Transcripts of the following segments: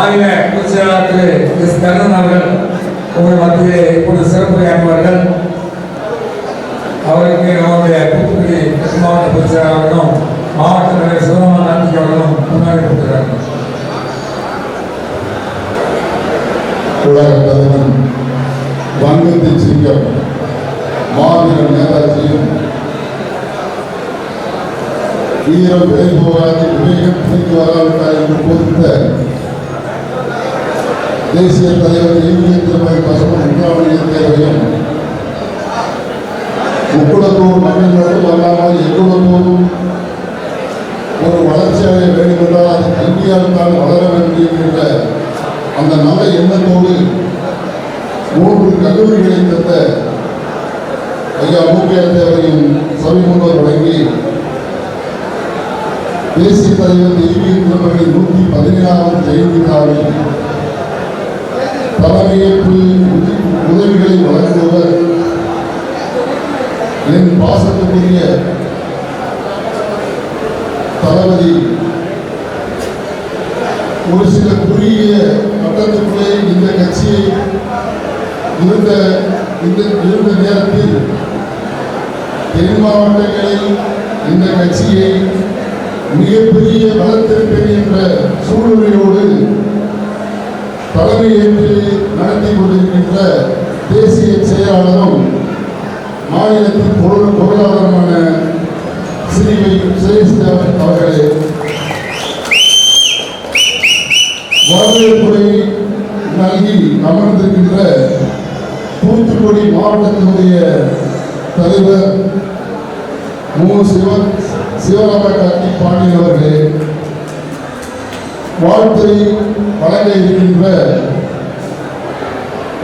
மாநில பொதுச் செயலாளர் திரு எஸ் கருணன் அவர்கள் உங்கள் மத்தியிலே இப்பொழுது சிறப்புரையாற்றுவார்கள் அவருக்கு நம்முடைய தூத்துக்குடி தெற்கு மாவட்ட பொதுச் செயலாளர்களும் மாவட்ட தலைவர் சிவராமன் கார்த்திக் அவர்களும் முன்னாடி கொடுக்கிறார்கள் உலக தலைவன் வங்கத்தின் சிங்கம் மாவீரன் நேதாஜியும் வீரம் விலை போகாது விவேகம் பிடித்து வராவிட்டார் என்று பொறுத்த தேசிய தலைவர் இந்திய திருமதி பசுமன் முத்துராமலிங்க தேவையும் முக்குளத்தூர் மக்கள் மட்டும் அல்லாமல் எக்குளத்தூரும் ஒரு வளர்ச்சி அடைய வேண்டுமென்றால் அது கல்வியால் தான் வளர வேண்டும் என்ற அந்த நல்ல எண்ணத்தோடு மூன்று கல்லூரிகளை தந்த ஐயா மூக்கையர் தேவரையும் சமீபவர் வழங்கி தேசிய தலைவர் தெய்வீக திருமகளின் நூற்றி பதினேழாவது ஜெயந்தி விழாவில் தலைமையேற்று உதவிகளை வழங்குவர் என் பாசத்துக்குரிய தளபதி. ஒரு சில குறுகிய வட்டத்துக்குள்ளே இந்த கட்சியை இருந்த இந்த இருந்த நேரத்தில் தென் மாவட்டங்களில் இந்த கட்சியை மிகப்பெரிய வளர்த்திருப்பேன் என்ற சூழ்நிலையோடு தலைமையேற்று நடத்தி கொண்டிருக்கின்ற தேசிய செயலாளரும் மாநிலத்தின் பொருள் பொருளாதாரமான ஸ்ரீ சுரேஷ் அவர்களே. வரவேற்புரை நல்கி அமர்ந்திருக்கின்ற தூத்துக்குடி மாவட்டத்தினுடைய தலைவர் மு. சிவ சிவராம கார்த்தி பாண்டியன் அவர்களே. வாழ்த்தை வழங்க இருக்கின்ற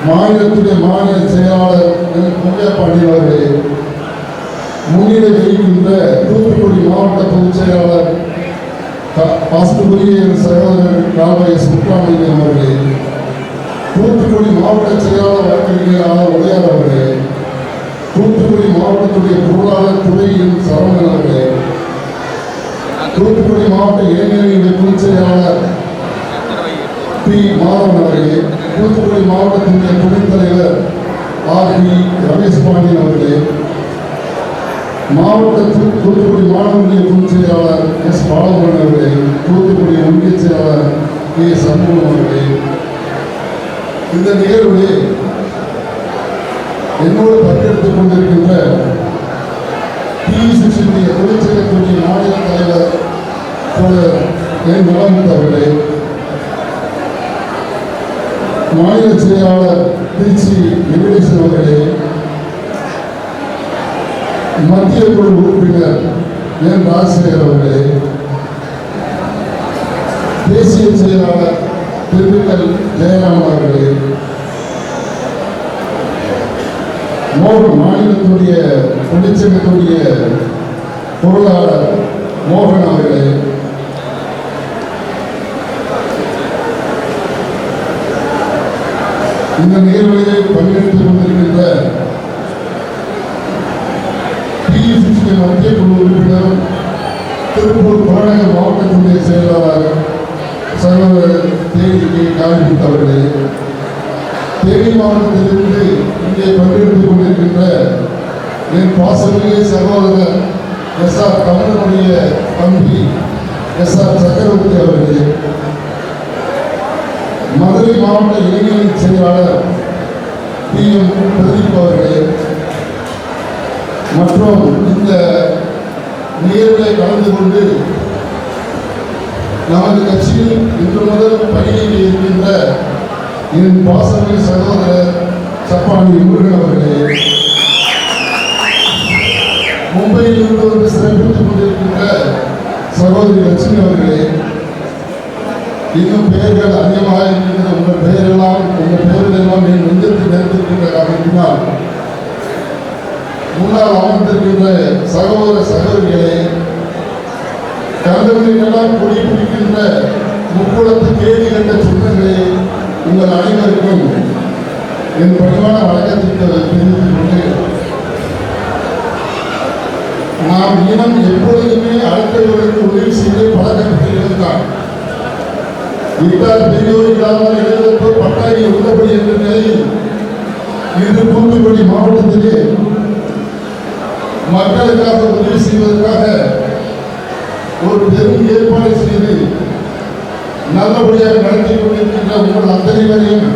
மாநிலத்துடைய மாநில செயலாளர் எல். முருகா பாண்டியன் அவர்களே முன்னிலை வகிக்கின்ற தூத்துக்குடி மாவட்ட பொதுச் செயலாளர் பாஸ்துக்குரிய சகோதரர் ராமய சுப்ரமணியன் அவர்களே தூத்துக்குடி மாவட்ட செயலாளர் வழக்கறிஞர் உடையார் அவர்களே தூத்துக்குடி மாவட்டத்துடைய பொருளாளர் துறையின் சரவணன் அவர்களே தூத்துக்குடி மாவட்ட இளைஞர்களுடைய பொதுச் செயலாளர் பி மாதவன் அவர்களே தூத்துக்குடி மாவட்டத்தினுடைய துணைத் தலைவர் ஆர் பி ரமேஷ் பாண்டியன் அவர்களே மாவட்டத்தில் தூத்துக்குடி மாணவர்களுடைய துணை செயலாளர் எஸ் பாலகுமரன் அவர்களே தூத்துக்குடி ஒன்றிய செயலாளர் கே சண்முகம் அவர்களே இந்த நிகழ்விலே என்னோடு பங்கெடுத்துக் கொண்டிருக்கின்ற டிசிசியுடைய தொழிற்சங்கத்துடைய மாநில தலைவர் என் நலமுத்து அவர்களே மாநில செயலாளர் திருச்சி வெங்கடேசன் அவர்களே மத்திய குழு உறுப்பினர் என் ராஜசேகர் அவர்களே தேசிய செயலாளர் திண்டுக்கல் ஜெயராமன் அவர்களே மோகன் மாநிலத்துடைய தொழிற்சங்கத்துடைய பொருளாளர் மோகன் அவர்கள் இந்த நிகழ்விலே பங்கெடுத்துக் கொண்டிருக்கின்ற மாநில மத்திய குழு உறுப்பினர் திருப்பூர் புறநகர் மாவட்டத்தினுடைய செயலாளர் சகோதரர் தேவி கே. காளிமுத்து அவர்களே தேனி மாவட்டத்திலிருந்து இங்கே பங்கெடுத்துக் கொண்டிருக்கின்ற என் பாசமிகு சகோதரர் எஸ் ஆர் கமலனுடைய தம்பி எஸ் ஆர் சக்கரவர்த்தி அவர்களே. மதுரை மாவட்ட இளைஞரின் செயலாளர் பி எம் பிரதீப் அவர்களே மற்றும் இந்த நிகழ்வை கலந்து கொண்டு நமது கட்சியில் இன்று முதல் பணியில் இருக்கின்ற என் பாசமிகு சகோதரர் சப்பாணி முருகன் அவர்களே மும்பையில் இருந்து வந்து சிறப்பித்துக் கொண்டிருக்கின்ற சகோதரி லட்சுமி அவர்களே இன்னும் பெயர்கள் அதிகமாக இருக்கின்ற உங்கள் பெயரெல்லாம் உங்கள் பெயர்கள் எல்லாம் என் நெஞ்சத்தில் நிறுத்திருக்கின்ற காரணத்தினால் முன்னால் அமர்ந்திருக்கின்ற சகோதர சகோதரிகளே கந்தவர்களெல்லாம் குடி பிடிக்கின்ற முக்குளத்து கேள்வி கண்ட சொந்தங்களே உங்கள் அனைவருக்கும் என் பணிவான வழக்கத்திற்கு தெரிவித்துக் கொண்டு நாம் இனம் எப்பொழுதுமே அடுத்தவர்களுக்கு உதவி செய்து பழக்கப்பட்டிருந்தான் விட்டால் பெரியோர் இல்லாமல் எழுதப்போ பட்டாயி உள்ளபடி என்ற நிலையில் இன்று தூத்துக்குடி மாவட்டத்திலே மக்களுக்காக உதவி செய்வதற்காக ஒரு பெரும் ஏற்பாடு செய்து நல்லபடியாக நடத்தி கொண்டிருக்கின்ற உங்கள் அத்தனை பேரையும்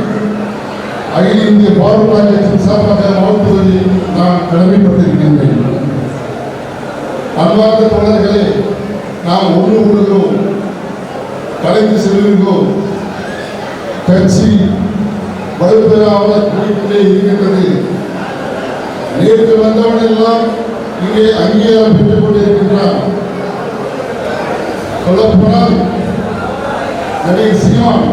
அகில இந்திய பார்வையாளர் கட்சியின் சார்பாக வாழ்த்துவதை நான் கடமைப்பட்டிருக்கின்றேன். அன்பார்ந்த தோழர்களே நாம் ஒன்று கூடுகிறோம் கலைந்து செல்கின்றோம் கட்சி வலுப்பெறாமல் கூடிக்கொண்டே இருக்கின்றது நேற்று வந்தவன் எல்லாம் இங்கே அங்கீகாரம் பெற்றுக் கொண்டிருக்கின்றான் சொல்லப்போனால் நடிகர் சீமான்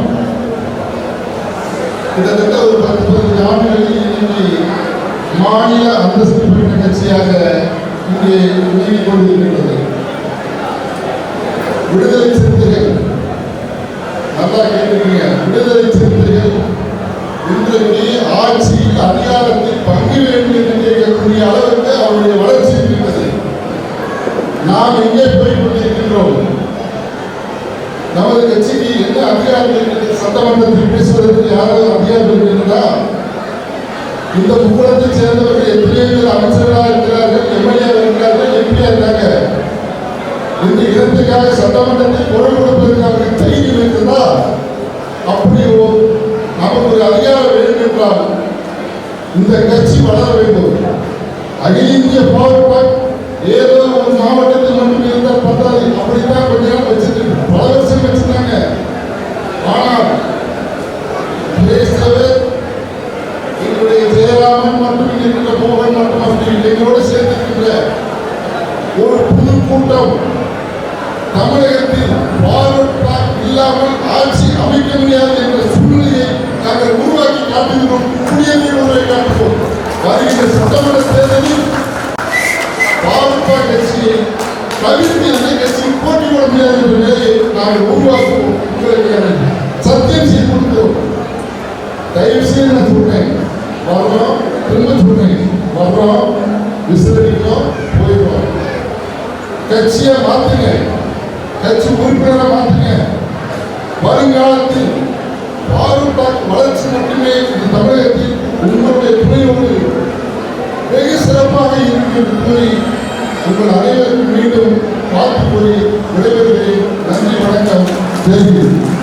கிட்டத்தட்ட ஒரு பத்து பதினஞ்சு ஆண்டுகளில் இன்னைக்கு மாநில அந்தஸ்து பெற்ற கட்சியாக இங்கே இயங்கிக் கொண்டிருக்கின்றது விடுதலை சிறுத்தைகள். நல்லா கேட்டுக்கீங்க. விடுதலை சிறுத்தைகள் இன்றைக்கு ஆட்சி இந்த முக்குளத்தை சேர்ந்தவர்கள் எத்தனையோ பேர் அமைச்சர்களாக இருக்கிறார்கள் எம்எல்ஏ இருக்கிறார்கள் எம்பியா இருக்காங்க இந்த இடத்துக்காக சட்டமன்றத்தை குரல் கொடுப்பதற்காக தைரியம் இருக்கிறதா அப்படி நமக்கு ஒரு அதிகாரம் வேண்டும் என்றால் இந்த கட்சி வளர வேண்டும். அகில இந்திய பவர் பேக் ஏதோ ஒரு மாவட்டத்தில் மட்டும் இருந்தால் பத்தாது. அப்படித்தான் கொஞ்ச நாள் வச்சிருக்கு. பல வருஷம் வச்சிருந்தாங்க ஆனால் பேசவே எங்களுடைய ஜெயராமன் மற்றும் இங்க இருக்கிற மோகன் மற்றும் அப்படி எங்களோட சேர்ந்திருக்கின்ற ஒரு புது கூட்டம் தமிழகத்தில் பார்வர்ட் பிளாக் இல்லாமல் ஆட்சி அமைக்க முடியாது என்ற சூழ்நிலையை நாங்கள் உருவாக்கி காட்டுகிறோம். குடியேறியவர்களை காட்டுகிறோம். வருகின்ற சட்டமன்ற தேர்தலில் பாமக கட்சியை தவிர்த்து எந்த கட்சியும் போட்டி போட முடியாது என்ற நிலையை நாங்கள் உருவாக்குவோம். உங்களுக்கு சத்தியம் செய்து கொடுக்கிறோம். தயவு செய்து நான் சொல்றேன். வர்றோம். திரும்ப சொல்றேன். வர்றோம். கட்சியை மாத்துங்க. கட்சி உறுப்பினரை மாத்துங்க. வருங்காலத்தில் பாரூர் வளர்ச்சி மட்டுமே இந்த தமிழகத்தில் உங்களுடைய துணையோடு வெகு சிறப்பாக இருக்கும் என்று கூறி உங்கள் அனைவருக்கும் மீண்டும் பார்த்து கூறி விடைபெறுகிறேன். நன்றி வணக்கம். தெரிவிக்கிறேன்